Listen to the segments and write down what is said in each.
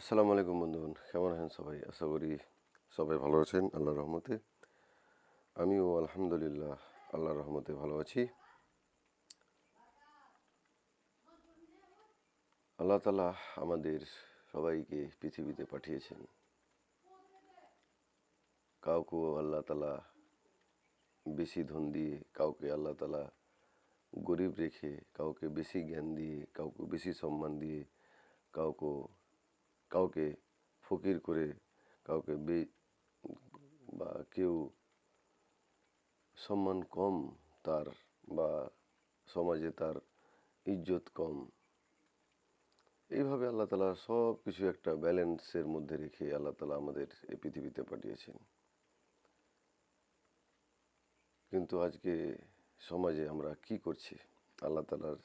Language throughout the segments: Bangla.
আসসালামু আলাইকুম বন্ধুগণ, কেমন আছেন সবাই? আশা করি সবাই ভালো আছেন, আল্লাহর রহমতে। আমিও আলহামদুলিল্লাহ, আল্লাহর রহমতে ভালো আছি। আল্লাহ তালা আমাদের সবাইকে পৃথিবীতে পাঠিয়েছেন। কাউকে আল্লাহ তালা বেশি ধন দিয়ে, কাউকে আল্লাহ তালা গরিব রেখে, কাউকে বেশি জ্ঞান দিয়ে, কাউকে বেশি সম্মান দিয়ে, কাউকে কাউকে ফকির করে কাউকে বে, বা কেউ সম্মান কম তার বা সমাজে তার ইজ্জত কম। এইভাবে আল্লাহ তালা সব কিছু একটা ব্যালেন্সের মধ্যে রেখে আল্লাহ তালা আমাদের এই পৃথিবীতে পাঠিয়েছেন। কিন্তু আজকে সমাজে আমরা কি করছি? আল্লাহ তালার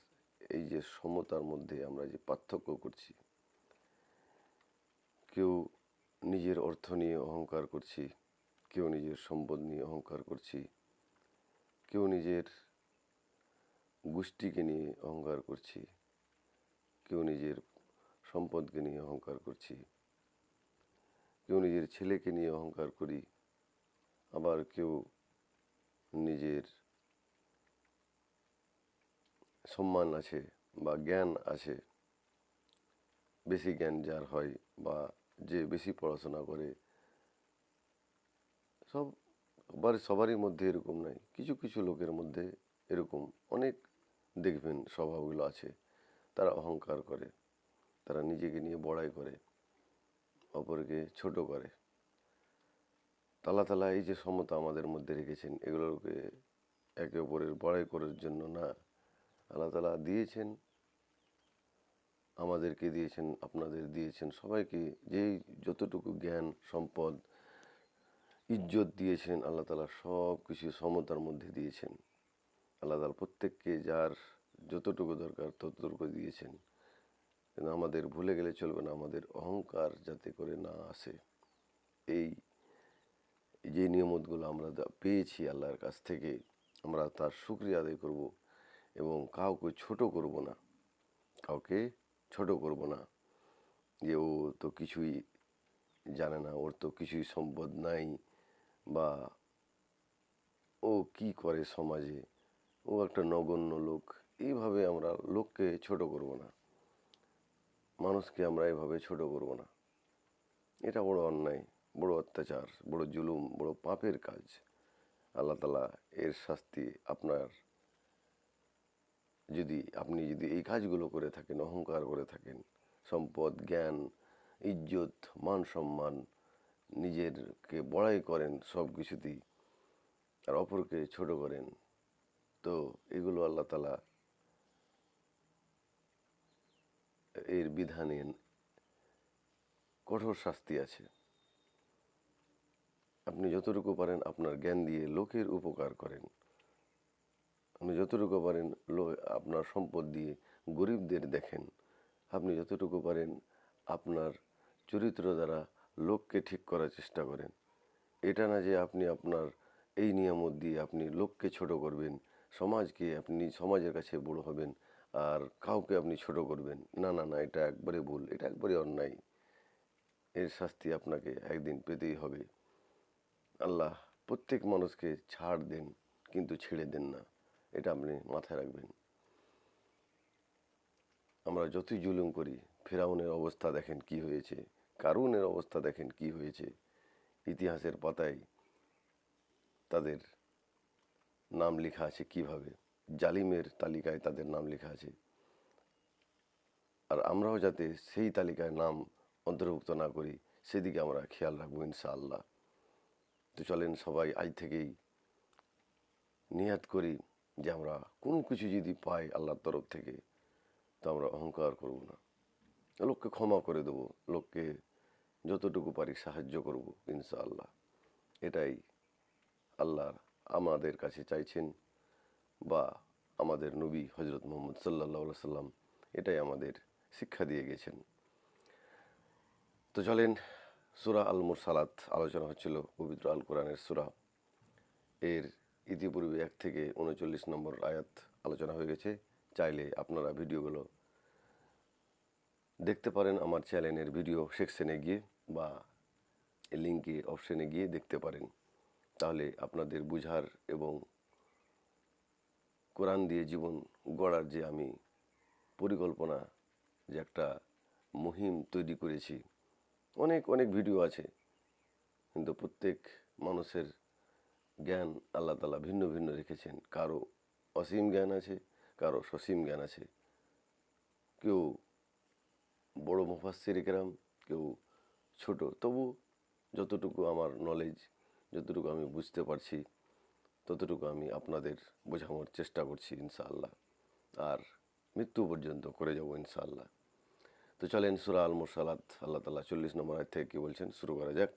এই যে সমতার মধ্যে আমরা যে পার্থক্য করছি কেউ নিজের অর্থ নিয়ে অহংকার করছি, কেউ নিজের সম্পদ নিয়ে অহংকার করছি, কেউ নিজের গোষ্ঠীকে নিয়ে অহংকার করছি, কেউ নিজের সম্পদকে নিয়ে অহংকার করছি, কেউ নিজের ছেলেকে নিয়ে অহংকার করি, আবার কেউ নিজের সম্মান আছে বা জ্ঞান আছে, বেশি জ্ঞান যার হয় বা যে বেশি পড়াশোনা করে। সব সবার সবারই মধ্যে এরকম নাই। কিছু কিছু লোকের মধ্যে এরকম। অনেক দেখবেন স্বভাবগুলো আছে। তারা অহংকার করে। তারা নিজেকে নিয়ে বড়াই করে। অপরকে ছোট করে। তালা তালা এই যে সমতা আমাদের মধ্যে রেখেছেন, এগুলোকে একে অপরের বড়াই করার জন্য না। আল্লাহ তালা দিয়েছেন। আমাদেরকে দিয়েছেন, আপনাদের দিয়েছেন, সবাইকে যেই যতটুকু জ্ঞান, সম্পদ, ইজ্জত দিয়েছেন, আল্লাহ তালা সব কিছু সমতার মধ্যে দিয়েছেন। আল্লাহ তালা প্রত্যেককে যার যতটুকু দরকার ততটুকু দিয়েছেন। কিন্তু আমাদের ভুলে গেলে চলবে না, আমাদের অহংকার যাতে করে না আসে। এই, যে নিয়ামতগুলো আমরা পেয়েছি আল্লাহর কাছ থেকে, আমরা তার শুক্রিয়া আদায় করব এবং কাউকে ছোট করব না। কাউকে ছোট করব না। যে ও তো কিছুই জানে না, ওর তো কিছুই সম্পদ নাই বা ও কি করে সমাজে? ও একটা নগণ্য লোক, এইভাবে আমরা লোককে ছোট করব না। মানুষকে আমরা এভাবে ছোট করব না। এটা বড় অন্যায়, বড় অত্যাচার, বড় জুলুম, বড় পাপের কাজ। আল্লাহ তালা এর শাস্তি আপনার যদি আপনি যদি এই কাজগুলো করে থাকেন, অহংকার করে থাকেন, সম্পদ, জ্ঞান, ইজ্জত, মান সম্মান নিজেরকে বড়াই করেন, সব কিছুতেই আর অপরকে ছোট করেন, তো এগুলো আল্লাহ তালা এর বিধানে কঠোর শাস্তি আছে। আপনি যতটুকু পারেন আপনার জ্ঞান দিয়ে লোকের উপকার করেন। আপনি যতটুকু পারেন আপনার সম্পদ দিয়ে গরিবদের দেখেন। আপনি যতটুকু পারেন আপনার চরিত্র দ্বারা লোককে ঠিক করার চেষ্টা করেন। এটা না যে আপনি আপনার এই নিয়ামত দিয়ে আপনি লোককে ছোট করবেন, সমাজকে আপনি সমাজের কাছে বড় হবেন আর কাউকে আপনি ছোট করবেন। না না না, এটা একবারে ভুল, এটা একবারে অন্যায়। এর শাস্তি আপনাকে একদিন পেতেই হবে। আল্লাহ প্রত্যেক মানুষকে ছাড় দেন, কিন্তু ছেড়ে দেন না। এটা আপনি মাথায় রাখবেন। আমরা যতই জুলুম করি, ফেরাউনের অবস্থা দেখেন কি হয়েছে, কারুনের অবস্থা দেখেন কি হয়েছে, ইতিহাসের পাতায় তাদের নাম লেখা আছে কীভাবে, জালিমের তালিকায় তাদের নাম লেখা আছে। আর আমরাও যাতে সেই তালিকায় নাম অন্তর্ভুক্ত না করি, সেদিকে আমরা খেয়াল রাখব ইনশাআল্লাহ। তো চলেন সবাই আজ থেকেই নিয়াত করি। যে আমরা কোনো কিছু যদি পাই আল্লাহর তরফ থেকে, তো আমরা অহংকার করব না। লোককে ক্ষমা করে দেব, লোককে যতটুকু পারি সাহায্য করব, ইনশাআল্লাহ। এটাই আল্লাহ আমাদের কাছে চাইছেন বা আমাদের নবী হজরত মোহাম্মদ সাল্লাহ সাল্লাম এটাই আমাদের শিক্ষা দিয়ে গেছেন। তো চলেন, সুরা আল মুরসালাত আলোচনা হচ্ছিল পবিত্র আল কোরআনের সুরা। এর ইতিপূর্বে এক থেকে উনচল্লিশ নম্বর আয়াত আলোচনা হয়ে গেছে। চাইলে আপনারা ভিডিওগুলো দেখতে পারেন আমার চ্যানেলের ভিডিও সেকশনে গিয়ে বা লিঙ্কে অপশনে গিয়ে দেখতে পারেন। তাহলে আপনাদের বুঝার এবং কোরআন দিয়ে জীবন গড়ার যে আমি পরিকল্পনা, যে একটা মুহিম তৈরি করেছি, অনেক অনেক ভিডিও আছে। কিন্তু প্রত্যেক মানুষের জ্ঞান আল্লাহ তালা ভিন্ন ভিন্ন রেখেছেন। কারও অসীম জ্ঞান আছে, কারও সসীম জ্ঞান আছে। কেউ বড় মুফাসির কেরাম কেউ ছোট। তবু যতটুকু আমার নলেজ যতটুকু আমি বুঝতে পারছি, ততটুকু আমি আপনাদের বোঝানোর চেষ্টা করছি ইনশাআল্লাহ। আর মৃত্যু পর্যন্ত করে যাব ইনশাআল্লাহ। তো চলেন সুরা আল মুরসালাত আল্লাহ তালা চল্লিশ নম্বর থেকে কী বলছেন? শুরু করা যাক।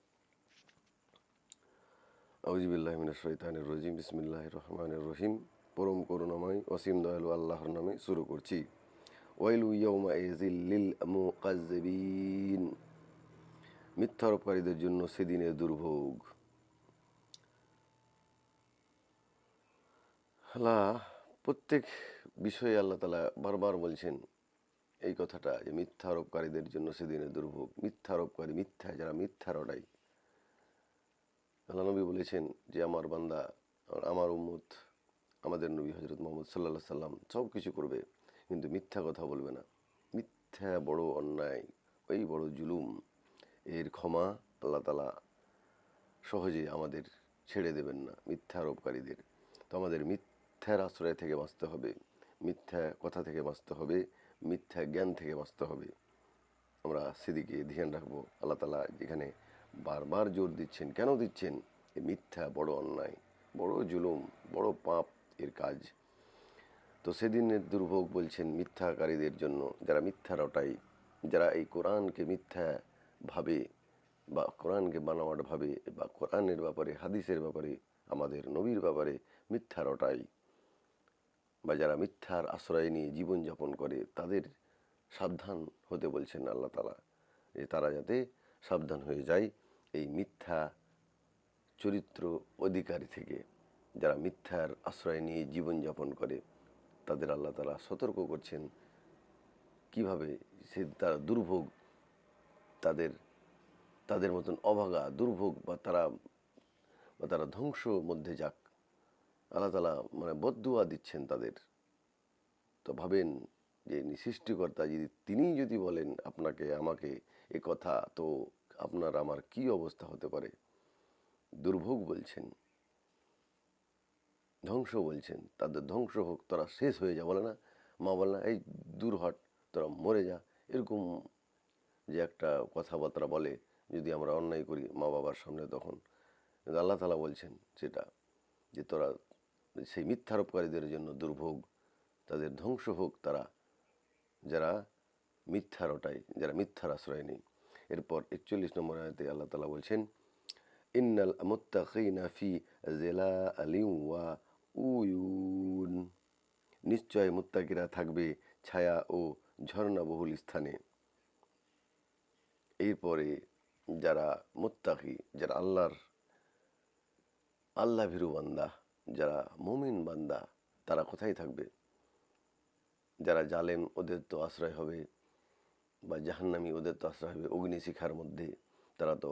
আউজিবিল্লাহমিন শৈতানের রজিম বিসমিল্লাহ রহমানের রহিম। পরম করুণাময় অসীম দয়ালু আল্লাহর নামে শুরু করছি। ওয়াইলু ইয়ৌমা মুকাজ্জিবিন মিথ্যারোপকারীদের জন্য সেদিনের দুর্ভোগ। আল্লাহ, প্রত্যেক বিষয়ে আল্লাহ তালা বারবার বলছেন এই কথাটা যে মিথ্যা আরোপকারীদের জন্য সেদিনের দুর্ভোগ। মিথ্যা আরোপকারী মিথ্যা, যারা মিথ্যা রটাই আল্লাহ নবী বলেছেন যে আমার বান্দা আমার উম্মত, আমাদের নবী হজরত মোহাম্মদ সাল্লাহ সাল্লাম সব কিছু করবে, কিন্তু মিথ্যা কথা বলবে না। মিথ্যা বড় অন্যায়, ওই বড় জুলুম, এর ক্ষমা আল্লাহ তালা সহজে আমাদের ছেড়ে দেবেন না, মিথ্যা আরোপকারীদের। তো আমাদের মিথ্যার আশ্রয় থেকে বাঁচতে হবে, মিথ্যা কথা থেকে বাঁচতে হবে, মিথ্যা জ্ঞান থেকে বাঁচতে হবে। আমরা সেদিকে ধ্যান রাখব, আল্লাহ তালা যেখানে বারবার জোর দিচ্ছেন। কেন দিচ্ছেন? এ মিথ্যা, বড় অন্যায়, বড় জুলুম, বড় পাপ এর কাজ। তো সেদিনের দুর্ভোগ বলছেন মিথ্যাকারীদের জন্য, যারা মিথ্যা রটাই যারা এই কোরআনকে মিথ্যা ভাবে বা কোরআনকে বানাওয়াট ভাবে বা কোরআনের ব্যাপারে, হাদিসের ব্যাপারে, আমাদের নবীর ব্যাপারে মিথ্যা রটাই বা যারা মিথ্যার আশ্রয় নিয়ে জীবনযাপন করে, তাদের সাবধান হতে বলছেন আল্লাহ তালা যে তারা যাতে সাবধান হয়ে যায় এই মিথ্যা চরিত্র অধিকারী থেকে। যারা মিথ্যার আশ্রয় নিয়ে জীবনযাপন করে, তাদের আল্লাহ তালা সতর্ক করছেন কীভাবে সে তারা দুর্ভোগ, তাদের তাদের মতন অভাগা, দুর্ভোগ বা তারা বা তারা ধ্বংস মধ্যে যাক। আল্লাহ তালা মানে বদুয়া দিচ্ছেন তাদের। তো ভাবেন যে সৃষ্টিকর্তা যদি তিনিই যদি বলেন আপনাকে, আমাকে এ কথা তো আপনার আমার কি অবস্থা হতে পারে? দুর্ভোগ বলছেন। ধ্বংস বলছেন। তাদের ধ্বংস হোক, তোরা শেষ হয়ে যা, বলে না? মা বলে না, এই দূর হট, তোরা মরে যা। এরকম যে একটা কথাবার্তা বলে, যদি আমরা অন্যায় করি মা বাবার সামনে তখন। আল্লাহ তালা বলছেন সেটা যে তোরা সেই মিথ্যারোপকারীদের জন্য দুর্ভোগ, তাদের ধ্বংস হোক, তারা যারা মিথ্যা ওটাই, যারা মিথ্যার আশ্রয় নেই। এরপর একচল্লিশ নম্বর আয়তে আল্লাহ তালা বলছেন, ইন্নাল মুত্তাকিনা জেলা আলিউ ওয়া উয়ুন। নিশ্চয় মুত্তাকিরা থাকবে ছায়া ও ঝর্ণাবহুল স্থানে। এরপরে যারা মুত্তাকি, যারা আল্লাহর আল্লাহ ভীরু বান্দা, যারা মুমিন বান্দা, তারা কোথায় থাকবে? যারা জালেম, ওদের তো আশ্রয় হবে বা জাহান্নামি ওদের তো আশ্রয় হবে। অগ্নিশিখার মধ্যে তারা তো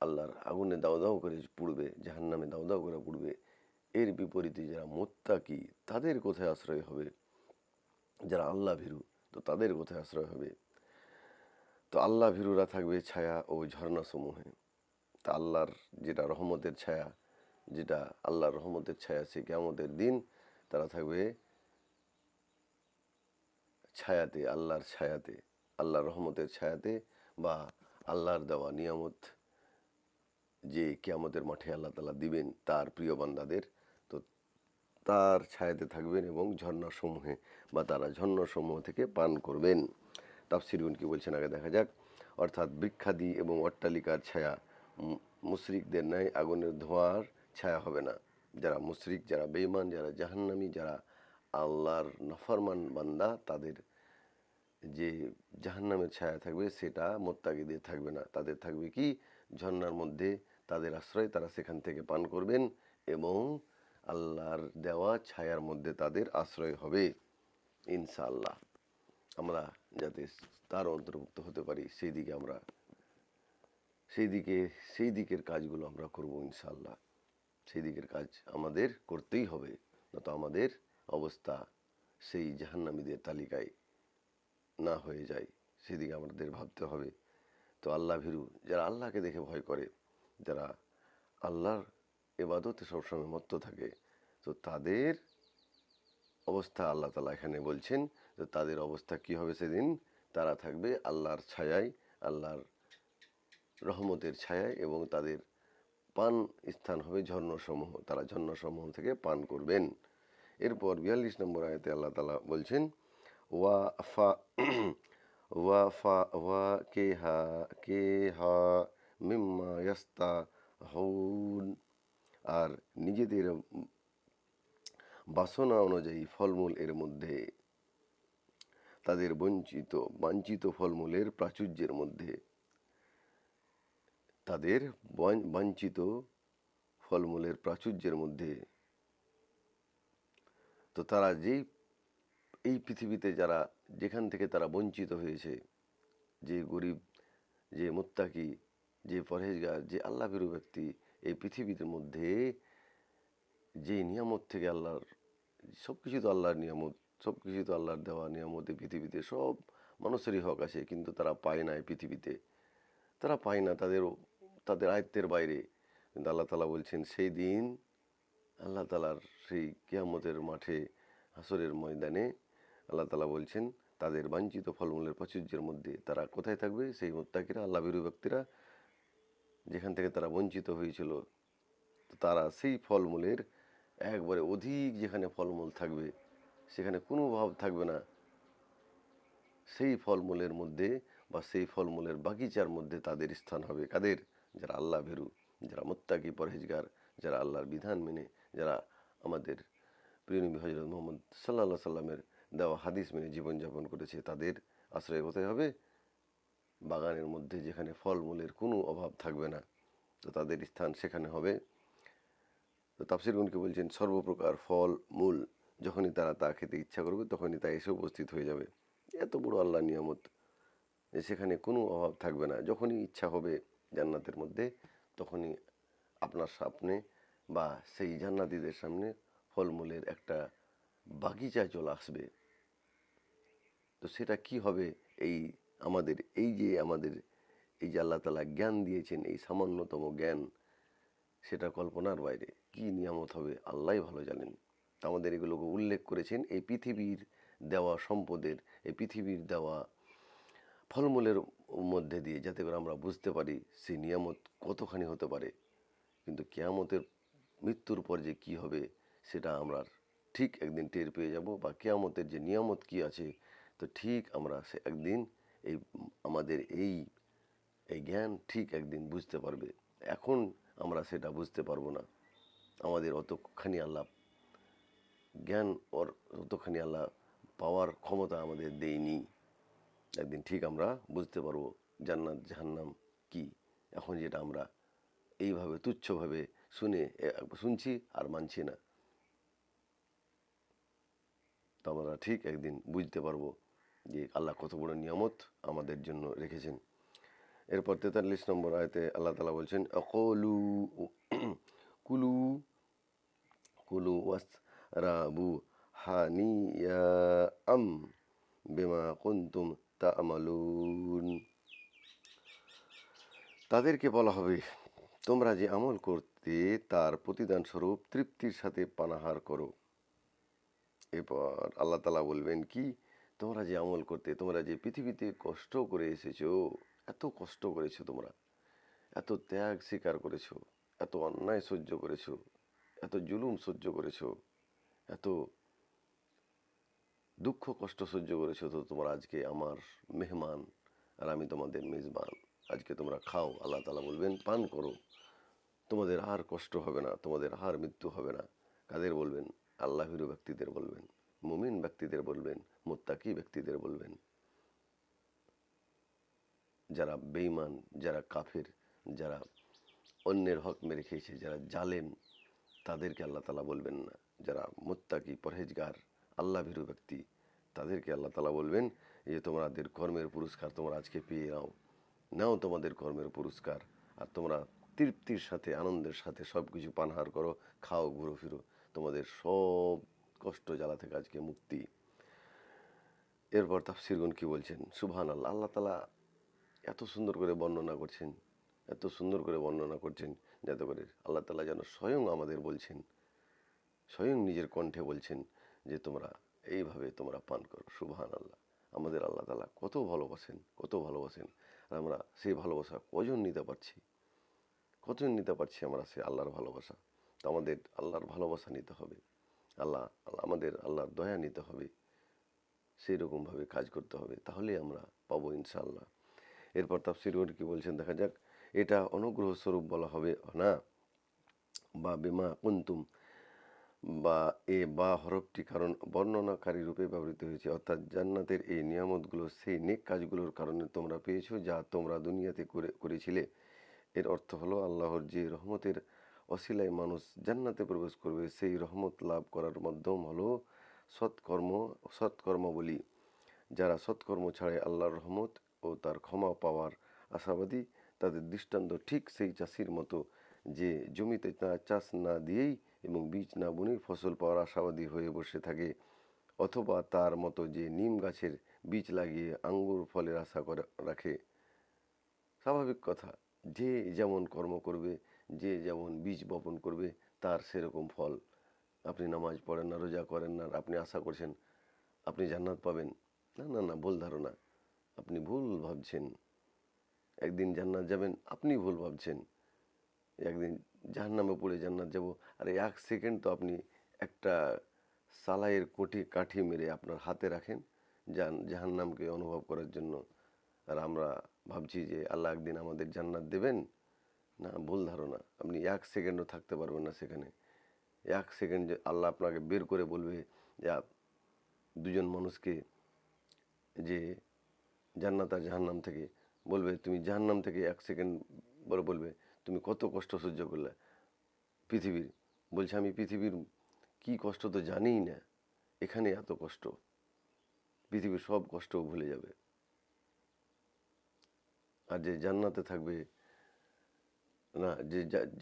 আল্লাহর আগুনে দাও দাও করে পুড়বে, জাহান্নামে দাও দাও করে পুড়বে। এর বিপরীতে যারা মোত্তাকি, তাদের কোথায় আশ্রয় হবে? যারা আল্লাহ ভীরু, তো তাদের কোথায় আশ্রয় হবে? তো আল্লাহ ভীরুরা থাকবে ছায়া ও ঝর্ণা সমূহে। তা আল্লাহর যেটা রহমতের ছায়া, যেটা আল্লাহর রহমতের ছায়া সে কেমতের দিন, তারা থাকবে ছায়াতে, আল্লাহর ছায়াতে। আল্লাহর রহমতের ছায়াতে বা আল্লাহর দেওয়া নিয়ামত যে কেয়ামতের মাঠে আল্লাহ তালা দিবেন তার প্রিয় বান্দাদের, তো তার ছায়াতে থাকবেন এবং ঝর্ণাসমূহে বা তারা ঝর্ণাসমূহ থেকে পান করবেন। তাফসিরগুন কি বলছেন? আগে দেখা যাক। অর্থাৎ বৃক্ষাদি এবং অট্টালিকার ছায়া মুশরিকদের ন্যায় আগুনের ধোঁয়ার ছায়া হবে না। যারা মুশরিক, যারা বেঈমান, যারা জাহান্নামী, যারা আল্লাহর নফরমান বান্দা, তাদের যে জাহান্নামের ছায়া থাকবে সেটা মোত্তাকিদের থাকবে না। তাদের থাকবে কি? ঝর্নার মধ্যে তাদের আশ্রয় তারা সেখান থেকে পান করবেন এবং আল্লাহর দেওয়া ছায়ার মধ্যে তাদের আশ্রয় হবে ইনশাআল্লাহ। আমরা যাতে তার অন্তর্ভুক্ত হতে পারি, সেই দিকে আমরা, সেই দিকে, সেই দিকের কাজগুলো আমরা করব ইনশাল্লাহ সেই দিকের কাজ আমাদের করতেই হবে, নয়তো আমাদের অবস্থা সেই জাহান্নামীদের তালিকায় না হয়ে যায়, সেদিকে আমাদের ভাবতে হবে। তো আল্লাহ ভীরু, যারা আল্লাহকে দেখে ভয় করে, যারা আল্লাহর এবাদতে সবসময় মত্ত থাকে, তো তাদের অবস্থা আল্লাহ তালা এখানে বলছেন তো তাদের অবস্থা কি হবে সেদিন? তারা থাকবে আল্লাহর ছায়ায়, আল্লাহর রহমতের ছায়ায় এবং তাদের পান স্থান হবে ঝর্ণসমূহ, তারা ঝর্ণসমূহ থেকে পান করবেন। এরপর বিয়াল্লিশ নম্বর আয়তে আল্লাহ তালা বলছেন ওয়া ফা ওয়া ফা ওয়া কে হা কে হা মিম্মা ইয়াস্তা হউন আর নিজেদের বাসনা অনুযায়ী ফলমূল এর মধ্যে, তাদের বঞ্চিত বাঞ্ছিত ফলমূলের প্রাচুর্যের মধ্যে, তাদের বাঞ্ছিত ফলমূলের প্রাচুর্যের মধ্যে। তো তারা যেই এই পৃথিবীতে যারা, যেখান থেকে তারা বঞ্চিত হয়েছে, যে গরিব, যে মোত্তাকি, যে পরহেজগার, যে আল্লাহ ভীরু ব্যক্তি, এই পৃথিবীর মধ্যে যে নিয়ামত থেকে আল্লাহর সব কিছু তো আল্লাহর নিয়ামত সব কিছু তো আল্লাহর দেওয়া নিয়ামত এই পৃথিবীতে সব মানুষেরই হক আছে, কিন্তু তারা পায় না এই পৃথিবীতে। তারা পায় না তাদের তাদের আয়ত্তের বাইরে। কিন্তু আল্লাহ তালা বলছেন, সেই দিন আল্লাহ তালার সেই কিয়ামতের মাঠে, হাসরের ময়দানে আল্লাহ তালা বলছেন, তাদের বাঞ্ছিত ফলমূলের প্রাচুর্যের মধ্যে তারা কোথায় থাকবে? সেই মোত্তাকিরা, আল্লাহ বিরু ব্যক্তিরা যেখান থেকে তারা বঞ্চিত হয়েছিল, তো তারা সেই ফলমূলের একবারে অধিক যেখানে ফলমূল থাকবে, সেখানে কোনো অভাব থাকবে না। সেই ফলমূলের মধ্যে বা সেই ফলমূলের বাগিচার মধ্যে তাদের স্থান হবে। কাদের? যারা আল্লাহ ভেরু, যারা মোত্তাকি পরহেজগার, যারা আল্লাহর বিধান মেনে, যারা আমাদের প্রিয় নবী হজরত মোহাম্মদ সাল্লাহ সাল্লামের দেওয়া হাদিস মেনে জীবনযাপন করেছে, তাদের আশ্রয় হতে হবে। বাগানের মধ্যে যেখানে ফলমূলের কোনো অভাব থাকবে না, তো তাদের স্থান সেখানে হবে। তো তাফসিরগুনকে বলছেন, সর্বপ্রকার ফল, মূল, যখনই তারা তা খেতে ইচ্ছা করবে, তখনই তা এসে উপস্থিত হয়ে যাবে। এত বড় আল্লাহ নিয়ামত যে সেখানে কোনো অভাব থাকবে না। যখনই ইচ্ছা হবে জান্নাতের মধ্যে, তখনই আপনার সামনে বা সেই জান্নাতীদের সামনে ফলমূলের একটা বাগিচা চলে আসবে। তো সেটা কি হবে? এই আমাদের, এই যে আমাদের, এই যে আল্লাহ তালা জ্ঞান দিয়েছেন, এই সামান্যতম জ্ঞান, সেটা কল্পনার বাইরে। কি নিয়ামত হবে? আল্লাহ ভালো জানেন। আমাদের এগুলোকে উল্লেখ করেছেন। এই পৃথিবীর দেওয়া সম্পদের, এই পৃথিবীর দেওয়া ফলমূলের মধ্যে দিয়ে যাতে করে আমরা বুঝতে পারি সেই নিয়ামত কতখানি হতে পারে। কিন্তু কেয়ামতের মৃত্যুর পর যে কি হবে, সেটা আমরা ঠিক একদিন টের পেয়ে যাব বা কেয়ামতের যে নিয়ামত কি আছে তো ঠিক আমরা সে একদিন এই আমাদের এই এই জ্ঞান ঠিক একদিন বুঝতে পারবে। এখন আমরা সেটা বুঝতে পারব না। আমাদের অতখানি আল্লাহ জ্ঞান ওর অতখানি আল্লাহ পাওয়ার ক্ষমতা আমাদের দেয়নি। একদিন ঠিক আমরা বুঝতে পারব জান্নাত, জাহান্নাম কি। এখন যেটা আমরা এইভাবে তুচ্ছভাবে শুনে শুনছি আর মানছি না। তো আমরা ঠিক একদিন বুঝতে পারব যে আল্লাহ কত বড় নিয়ামত আমাদের জন্য রেখেছেন। এরপর তেতাল্লিশ নম্বর আয়তে আল্লাহ তালা বলছেন, অকলু কুলু কুলু ওয়াস রাবু হানিয়া আম বেমা কুন্তুম তা আমালুন তাদেরকে বলা হবে, তোমরা যে আমল করতে তার প্রতিদান স্বরূপ তৃপ্তির সাথে পানাহার করো। এরপর আল্লাহ তালা বলবেন, কি? তোমরা যে আমল করতে, তোমরা যে পৃথিবীতে কষ্ট করে এসেছ, এত কষ্ট করেছ তোমরা, এত ত্যাগ স্বীকার করেছ, এত অন্যায় সহ্য করেছ, এত জুলুম সহ্য করেছ, এত দুঃখ কষ্ট সহ্য করেছ, তো তোমরা আজকে আমার মেহমান আর আমি তোমাদের মেজবান। আজকে তোমরা খাও, আল্লাহ তালা বলবেন, পান করো। তোমাদের আর কষ্ট হবে না, তোমাদের আর মৃত্যু হবে না। কাদের বলবেন? আল্লাহিরু ব্যক্তিদের বলবেন। মুমিন ব্যক্তিদের বলবেন, মোত্তাকি ব্যক্তিদের বলবেন। যারা বেঈমান, যারা কাফের, যারা অন্যের হক মেরে খেয়েছে, যারা জালেম, তাদেরকে আল্লাহ তালা বলবেন না। যারা মোত্তাকি, পরহেজগার, আল্লাহ ভীরু ব্যক্তি, তাদেরকে আল্লাহ তালা বলবেন যে তোমাদের কর্মের পুরস্কার তোমরা আজকে পেয়ে নাও। নাও তোমাদের কর্মের পুরস্কার আর তোমরা তৃপ্তির সাথে, আনন্দের সাথে সব কিছু পানহার করো, খাও, ঘুরো, ফিরো। তোমাদের সব কষ্ট জ্বালা থেকে আজকে মুক্তি। এরপর তাফসিরগুন কি বলছেন? সুবহান আল্লাহ আল্লাহ তালা এত সুন্দর করে বর্ণনা করছেন, এত সুন্দর করে বর্ণনা করছেন, যাতে করে আল্লাহ তালা যেন স্বয়ং আমাদের বলছেন, স্বয়ং নিজের কণ্ঠে বলছেন যে তোমরা এইভাবে তোমরা পান করো সুবহান আল্লাহ আমাদের আল্লাহ তালা কত ভালোবাসেন কত ভালোবাসেন, আর আমরা সেই ভালোবাসা কজন নিতে পারছি? কতজন নিতে পারছি আমরা সেই আল্লাহর ভালোবাসা? তো আমাদের আল্লাহর ভালোবাসা নিতে হবে। আল্লাহ আমাদের আল্লাহর দয়া নিতে হবে সেই রকমভাবে কাজ করতে হবে, তাহলেই আমরা পাবো ইনশাআল্লাহ। এরপর তাফসির কি বলছেন? দেখা যাক, এটা অনুগ্রহ স্বরূপ বলা হবে, না? বা বিমা কুন্তুম, বা এ বা হরফটি কারণ বর্ণনাকারী রূপে ব্যবহৃত হয়েছে, অর্থাৎ জান্নাতের এই নিয়ামতগুলো, সেই নেক কাজগুলোর কারণে তোমরা পেয়েছ, যা তোমরা দুনিয়াতে করে, করেছিলে। এর অর্থ হলো আল্লাহর যে রহমতের অসিলায় মানুষ জান্নাতে প্রবেশ করবে, সেই রহমত লাভ করার মাধ্যম হলো সৎকর্ম সৎকর্মাবলী যারা সৎকর্ম ছাড়ে আল্লাহর রহমত ও তার ক্ষমা পাওয়ার আশাবাদী, তাদের দৃষ্টান্ত ঠিক সেই চাষির মতো যে জমিতে তা চাষ না দিয়েই এবং বীজ না বুনেই ফসল পাওয়ার আশাবাদী হয়ে বসে থাকে, অথবা তার মতো যে নিম গাছের বীজ লাগিয়ে আঙ্গুর ফলের আশা করে রাখে। স্বাভাবিক কথা, যে যেমন কর্ম করবে যে যেমন বীজ বপন করবে, তার সেরকম ফল। আপনি নামাজ পড়েন না, রোজা করেন না, আপনি আশা করছেন আপনি জান্নাত পাবেন। না না না, ভুল ধারণা। আপনি ভুল ভাবছেন। একদিন জান্নাত যাবেন, আপনি ভুল ভাবছেন। একদিন জাহান্নামে পড়ে জান্নাত যাব। আর, এক সেকেন্ড তো আপনি একটা সালাইয়ের কোটি কাঠি মেরে আপনার হাতে রাখেন জান, জাহান্নামকে অনুভব করার জন্য। আর আমরা ভাবছি যে আল্লাহ একদিন আমাদের জান্নাত দেবেন। না, ভুল ধারণা। আপনি এক সেকেন্ডও থাকতে পারবেন না সেখানে। এক সেকেন্ড যে আল্লাহ আপনাকে বের করে বলবে যে দুজন মানুষকে যে জান্নাত আর জাহান্নাম থেকে বলবে, তুমি জাহান্নাম থেকে এক সেকেন্ড পরে বলবে, তুমি কত কষ্ট সহ্য করলে পৃথিবীর? বলছে, আমি পৃথিবীর কি কষ্ট তো জানিই না। এখানে এত কষ্ট। পৃথিবীর সব কষ্টও ভুলে যাবে। আর যে জান্নাতে থাকবে না,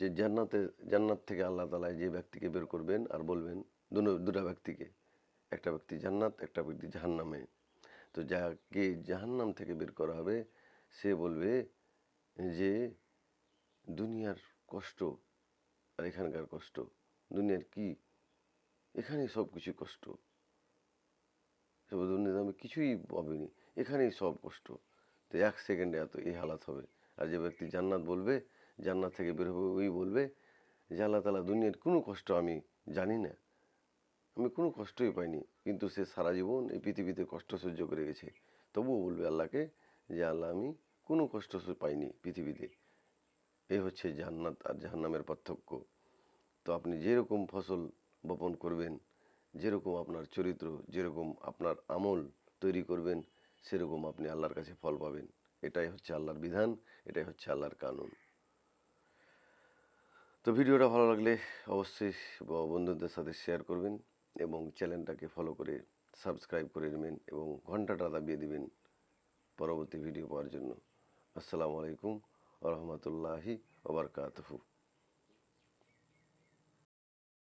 যে জান্নাতে, জান্নাত থেকে আল্লাহ তালা যে ব্যক্তিকে বের করবেন আর বলবেন দুটো দুটা ব্যক্তিকে। একটা ব্যক্তি জান্নাত, একটা ব্যক্তি জাহান্নামে। তো যাকে জাহান্নাম থেকে বের করা হবে, সে বলবে যে, দুনিয়ার কষ্ট আর এখানকার কষ্ট, দুনিয়ার কি? এখানেই সব কিছু কষ্ট দুনিয়াতে আমি কিছুই পাবিনি এখানেই সব কষ্ট। তো এক সেকেন্ডে এত এই হালাত হবে। আর যে ব্যক্তি জান্নাত বলবে জান্নাত থেকে বের হবে ওই বলবে যে আল্লাহ তালা দুনিয়ার কোনো কষ্ট আমি জানি না। আমি কোনো কষ্টই পাইনি, কিন্তু সে সারা জীবন এই পৃথিবীতে কষ্ট সহ্য করে গেছে। তবুও বলবে আল্লাহকে যে আল্লাহ, আমি কোনো কষ্ট পাইনি পৃথিবীতে। এই হচ্ছে জান্নাত আর জাহান্নামের পার্থক্য। তো আপনি যেরকম ফসল বপন করবেন, যেরকম আপনার চরিত্র, যেরকম আপনার আমল তৈরি করবেন, সেরকম আপনি আল্লাহর কাছে ফল পাবেন। এটাই হচ্ছে আল্লাহর বিধান, এটাই হচ্ছে আল্লাহর কানুন। তো ভিডিওটা ভালো লাগলে অবশ্যই বন্ধুদের সাথে শেয়ার করবেন এবং চ্যানেলটাকে ফলো করে সাবস্ক্রাইব করে নেবেন এবং ঘন্টাটা দাবিয়ে দেবেন পরবর্তী ভিডিও পাওয়ার জন্য। আসসালামু আলাইকুম রহমতুল্লাহি ওবরকাতহু